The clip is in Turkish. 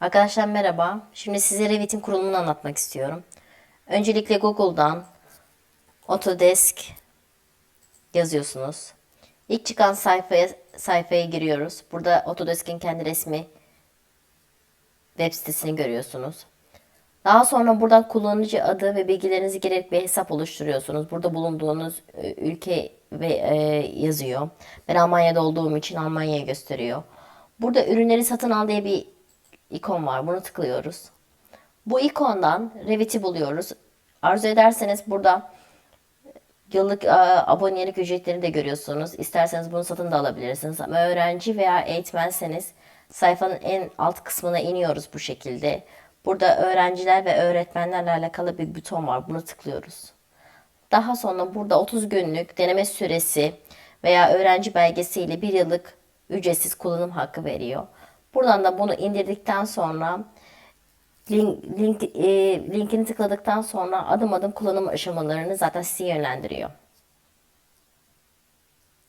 Arkadaşlar merhaba. Şimdi size Revit'in kurulumunu anlatmak istiyorum. Öncelikle Google'dan Autodesk yazıyorsunuz. İlk çıkan sayfaya sayfaya giriyoruz. Burada Autodesk'in kendi resmi web sitesini görüyorsunuz. Daha sonra buradan kullanıcı adı ve bilgilerinizi girerek bir hesap oluşturuyorsunuz. Burada bulunduğunuz e, ülke ve e, yazıyor. Ben Almanya'da olduğum için Almanya'ya gösteriyor. Burada ürünleri satın al diye bir ikon var. Bunu tıklıyoruz. Bu ikondan Revit'i buluyoruz. Arzu ederseniz burada yıllık e, abonelik ücretlerini de görüyorsunuz. İsterseniz bunu satın da alabilirsiniz. Ama öğrenci veya eğitmenseniz sayfanın en alt kısmına iniyoruz bu şekilde. Burada öğrenciler ve öğretmenlerle alakalı bir buton var. Bunu tıklıyoruz. Daha sonra burada 30 günlük deneme süresi veya öğrenci belgesiyle bir yıllık ücretsiz kullanım hakkı veriyor. Buradan da bunu indirdikten sonra link, link, e, linkini tıkladıktan sonra adım adım kullanım aşamalarını zaten sizi yönlendiriyor.